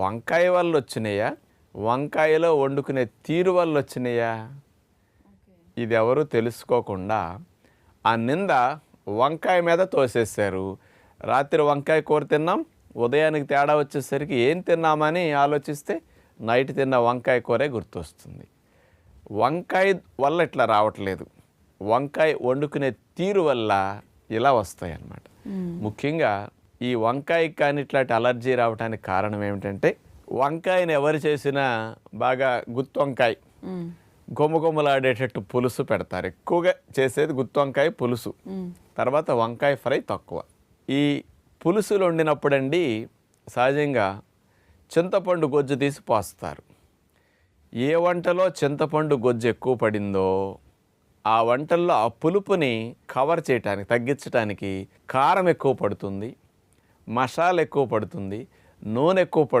వంకాయ వల్ల వచ్చినాయా? వంకాయలో వండుకునే తీరు వల్ల వచ్చినాయా? ఇది ఎవరు తెలుసుకోకుండా ఆ నింద వంకాయ మీద తోసేశారు. రాత్రి వంకాయ కూర తిన్నాం ఉదయానికి తేడా వచ్చేసరికి ఏం తిన్నామని ఆలోచిస్తే నైట్ తిన్న వంకాయ కూరే గుర్తొస్తుంది. వంకాయ వల్ల ఇట్లా రావట్లేదు. వంకాయ వండుకునే తీరు వల్ల ఇలా వస్తాయి అన్నమాట ముఖ్యంగా ఈ వంకాయ కానీ ఇట్లాంటి అలర్జీ రావడానికి కారణం ఏమిటంటే వంకాయని ఎవరు చేసినా బాగా గుత్తి వంకాయ. గుమ్మగుమ్మలాడేటట్టు పులుసు పెడతారు. ఎక్కువగా చేసేది గుత్తి వంకాయ పులుసు. తర్వాత వంకాయ ఫ్రై తక్కువ. ఈ పులుసులు వండినప్పుడండి సహజంగా చింతపండు గొజ్జు తీసి పోస్తారు. ఏ వంటలో చింతపండు గొజ్జు ఎక్కువ పడిందో ఆ వంటల్లో ఆ పులుపుని కవర్ చేయటానికి తగ్గించడానికి కారం ఎక్కువ పడుతుంది. మసాలా ఎక్కువ పడుతుంది నూనె ఎక్కువ పడుతుంది